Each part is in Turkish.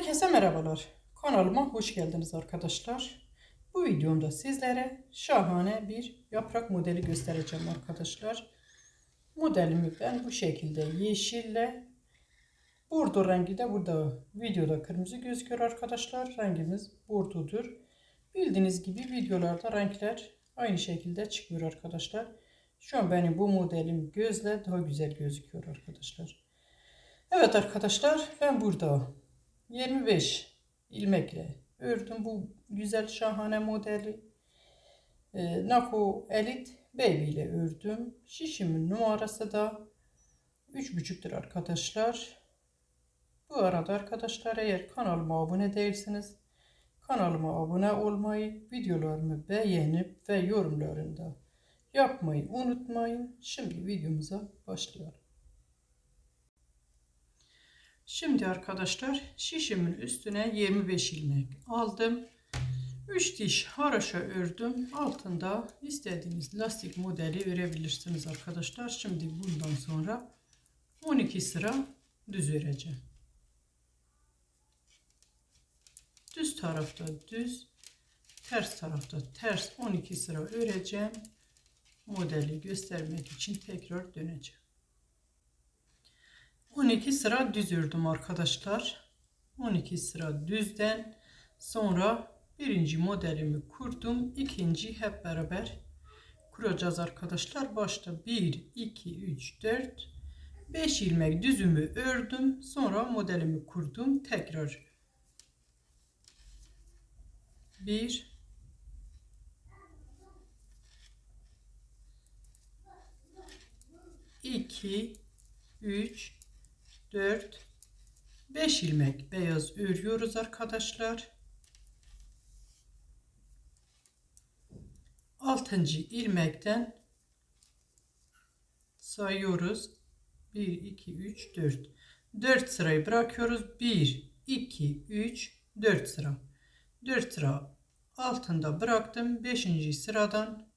Herkese merhabalar. Kanalıma hoş geldiniz arkadaşlar. Bu videomda sizlere şahane bir yaprak modeli göstereceğim arkadaşlar. Modelimi ben bu şekilde yeşille bordo rengi de burada videoda kırmızı gözüküyor arkadaşlar. Rengimiz bordodur. Bildiğiniz gibi videolarda renkler aynı şekilde çıkıyor arkadaşlar. Şu an benim bu modelim gözle daha güzel gözüküyor arkadaşlar. Evet arkadaşlar ben burada 25 ilmekle ördüm bu güzel şahane modeli. E, Nako Elite Baby ile ördüm. Şişimin numarası da 3.5'tür arkadaşlar. Bu arada arkadaşlar eğer kanalıma abone değilseniz kanalıma abone olmayı, videolarımı beğenip ve yorumlarında yapmayı unutmayın. Şimdi videomuza başlayalım. Şimdi arkadaşlar şişimin üstüne 25 ilmek aldım. 3 diş haraşa ördüm. Altında istediğiniz lastik modeli örebilirsiniz arkadaşlar. Şimdi bundan sonra 12 sıra düz öreceğim. Düz tarafta düz, ters tarafta ters 12 sıra öreceğim. Modeli göstermek için tekrar döneceğim. 12 sıra düz ördüm arkadaşlar. 12 sıra düzden sonra birinci modelimi kurdum. ikinci hep beraber kuracağız arkadaşlar. Başta 1, 2, 3, 4, 5 ilmek düzümü ördüm. Sonra modelimi kurdum. Tekrar 1, 2, 3, 4 5 ilmek beyaz örüyoruz arkadaşlar. 6. ilmekten sayıyoruz. 1 2 3 4 4 sırayı bırakıyoruz. 1 2 3 4 sıra. 4 sıra altında bıraktım. 5. sıradan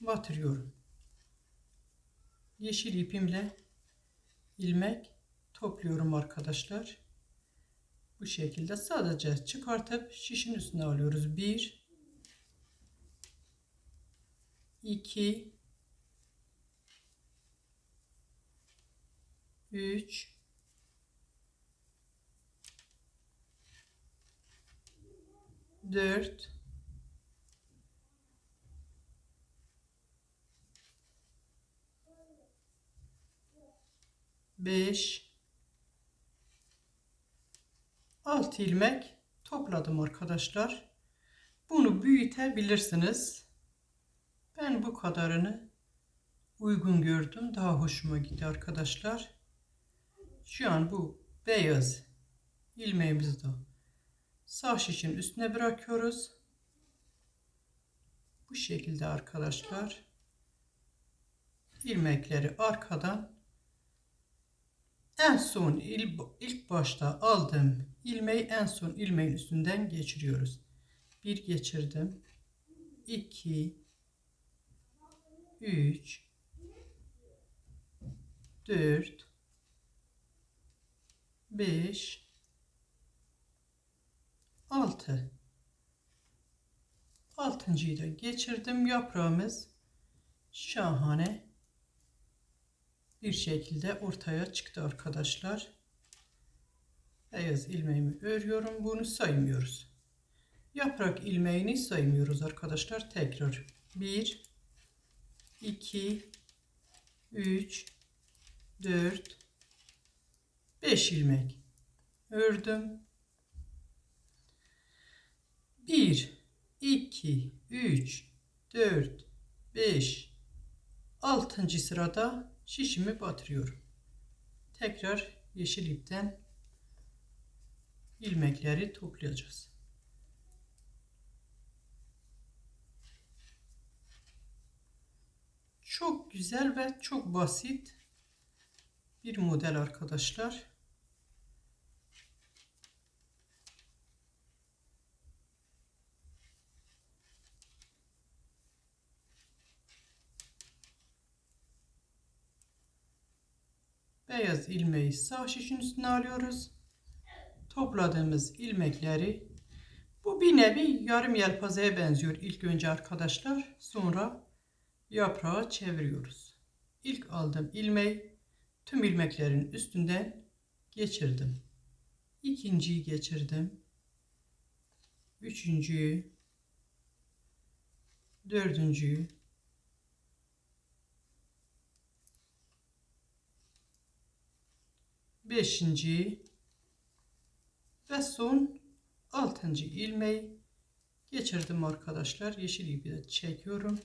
batırıyorum. Yeşil ipimle ilmek topluyorum arkadaşlar. Bu şekilde sadece çıkartıp şişin üstüne alıyoruz. 1 2 3 4 5 6 ilmek topladım arkadaşlar. Bunu büyütebilirsiniz. Ben bu kadarını uygun gördüm. Daha hoşuma gitti arkadaşlar. Şu an bu beyaz ilmeğimizi de sağ şişin üstüne bırakıyoruz. Bu şekilde arkadaşlar ilmekleri arkadan en son il, ilk başta aldığım ilmeği en son ilmeğin üstünden geçiriyoruz. Bir geçirdim. 2 3 4 5 6 Altıncıyı da geçirdim. Yaprağımız şahane bir şekilde ortaya çıktı arkadaşlar. Beyaz ilmeğimi örüyorum. Bunu saymıyoruz. Yaprak ilmeğini saymıyoruz arkadaşlar. Tekrar 1 2 3 4 5 ilmek ördüm. 1 2 3 4 5 6. sırada şişimi batırıyorum. Tekrar yeşil ipten ilmekleri toplayacağız. Çok güzel ve çok basit bir model arkadaşlar. Beyaz ilmeği sağ şişin üstüne alıyoruz. topladığımız ilmekleri bu bir nevi yarım yelpazeye benziyor ilk önce arkadaşlar. Sonra yaprağı çeviriyoruz. İlk aldığım ilmeği tüm ilmeklerin üstünden geçirdim. İkinciyi geçirdim. Üçüncüyü, dördüncüyü, beşinci ve son altıncı ilmeği geçirdim arkadaşlar. Yeşil ipi de çekiyorum.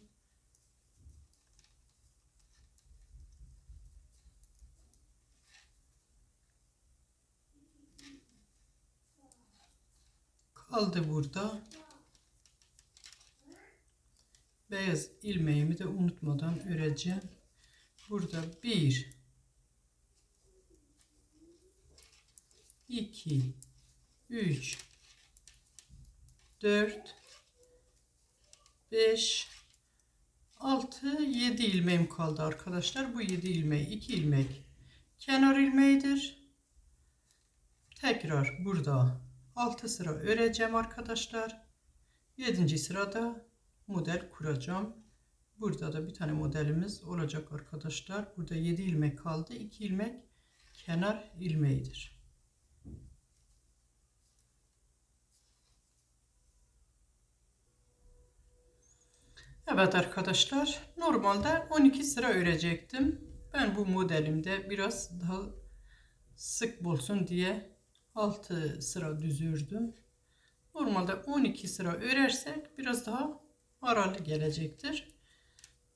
Kaldı burada. Beyaz ilmeğimi de unutmadan öreceğim. Burada bir 2 3 4 5 6 7 ilmeğim kaldı arkadaşlar. Bu 7 ilmeği 2 ilmek kenar ilmeğidir. Tekrar burada 6 sıra öreceğim arkadaşlar. 7. sırada model kuracağım. Burada da bir tane modelimiz olacak arkadaşlar. Burada 7 ilmek kaldı. 2 ilmek kenar ilmeğidir. Evet arkadaşlar normalde 12 sıra örecektim. Ben bu modelimde biraz daha sık bulsun diye 6 sıra düzürdüm. Normalde 12 sıra örersek biraz daha aralı gelecektir.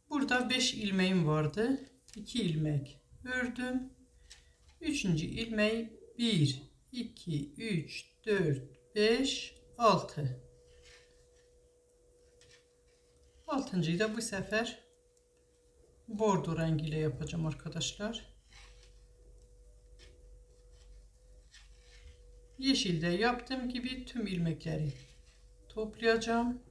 Burada 5 ilmeğim vardı. 2 ilmek ördüm. 3. ilmeği 1 2 3 4 5 6 Altıncıyı da bu sefer bordo rengiyle yapacağım arkadaşlar. Yeşilde yaptığım gibi tüm ilmekleri toplayacağım.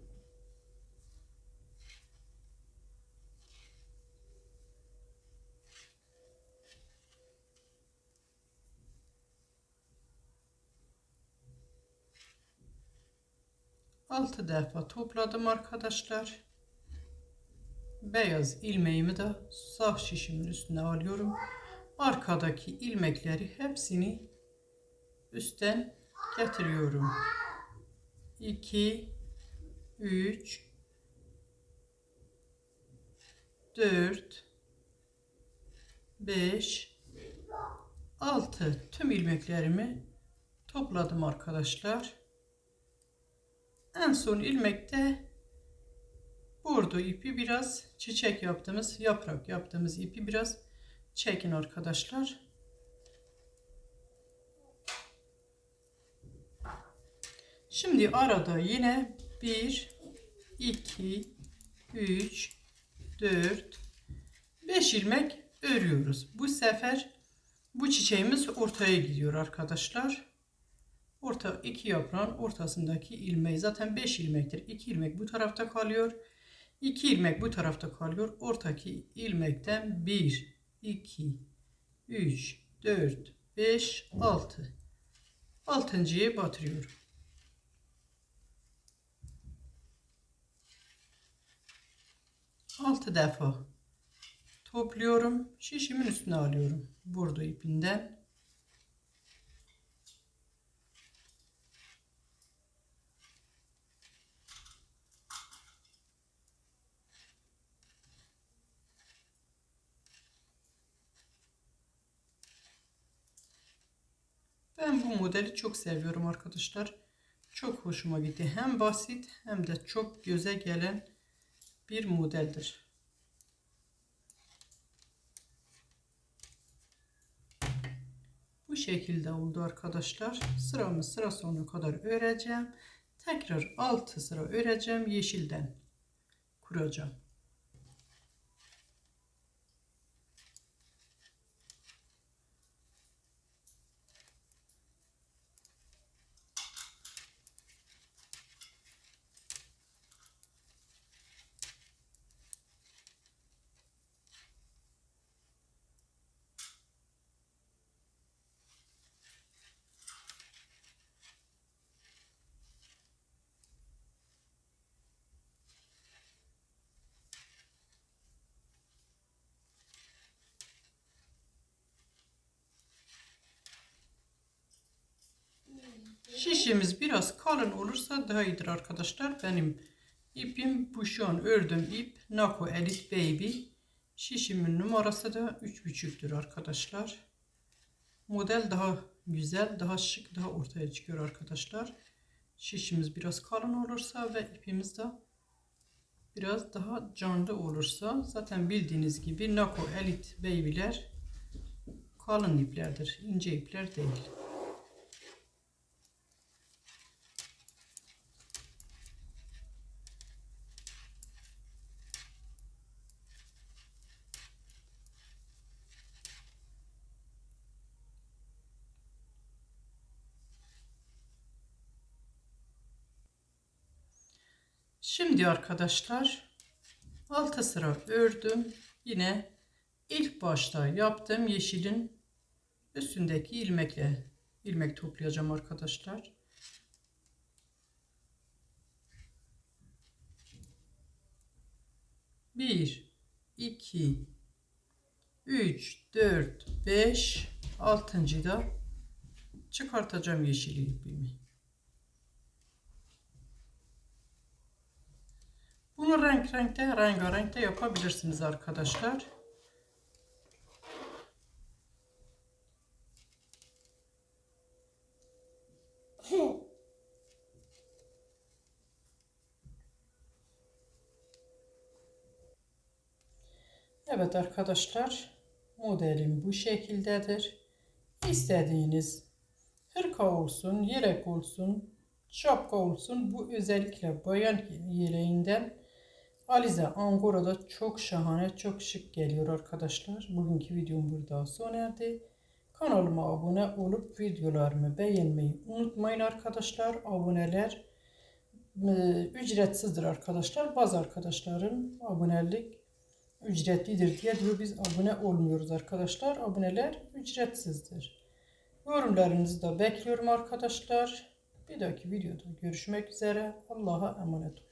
Altı defa topladım arkadaşlar beyaz ilmeğimi de sağ şişimin üstüne alıyorum. Arkadaki ilmekleri hepsini üstten getiriyorum. 2 3 4 5 6 tüm ilmeklerimi topladım arkadaşlar. En son ilmekte Bordo ipi biraz çiçek yaptığımız, yaprak yaptığımız ipi biraz çekin arkadaşlar. Şimdi arada yine 1, 2, 3, 4, 5 ilmek örüyoruz. Bu sefer bu çiçeğimiz ortaya gidiyor arkadaşlar. Orta iki yaprağın ortasındaki ilmeği zaten 5 ilmektir. 2 ilmek bu tarafta kalıyor. 2 ilmek bu tarafta kalıyor. Ortaki ilmekten 1, 2, 3, 4, 5, 6. Altıncıyı batırıyorum. Altı defa topluyorum. Şişimin üstüne alıyorum. Bordo ipinden. Ben bu modeli çok seviyorum arkadaşlar. Çok hoşuma gitti. Hem basit hem de çok göze gelen bir modeldir. Bu şekilde oldu arkadaşlar. Sıramı sıra sonuna kadar öreceğim. Tekrar 6 sıra öreceğim. Yeşilden kuracağım. Şişimiz biraz kalın olursa daha iyidir arkadaşlar. Benim ipim bu şu an ördüğüm ip Nako Elite Baby. Şişimin numarası da 3.5'tür arkadaşlar. Model daha güzel, daha şık, daha ortaya çıkıyor arkadaşlar. Şişimiz biraz kalın olursa ve ipimiz de biraz daha canlı olursa zaten bildiğiniz gibi Nako Elite Baby'ler kalın iplerdir. ince ipler değil. Şimdi arkadaşlar 6 sıra ördüm. Yine ilk başta yaptığım yeşilin üstündeki ilmekle ilmek toplayacağım arkadaşlar. Bir, iki, üç, dört, beş, altıncı da çıkartacağım yeşil ipimi. Bunu renk renkte, rengarenkte yapabilirsiniz arkadaşlar. Evet arkadaşlar modelim bu şekildedir. İstediğiniz hırka olsun, yelek olsun, şapka olsun. Bu özellikle bayan yeleğinden Alize Angora'da çok şahane, çok şık geliyor arkadaşlar. Bugünkü videom burada sona erdi. Kanalıma abone olup videolarımı beğenmeyi unutmayın arkadaşlar. Aboneler e, ücretsizdir arkadaşlar. Bazı arkadaşların abonelik ücretlidir diye diyor biz abone olmuyoruz arkadaşlar. Aboneler ücretsizdir. Yorumlarınızı da bekliyorum arkadaşlar. Bir dahaki videoda görüşmek üzere. Allah'a emanet olun.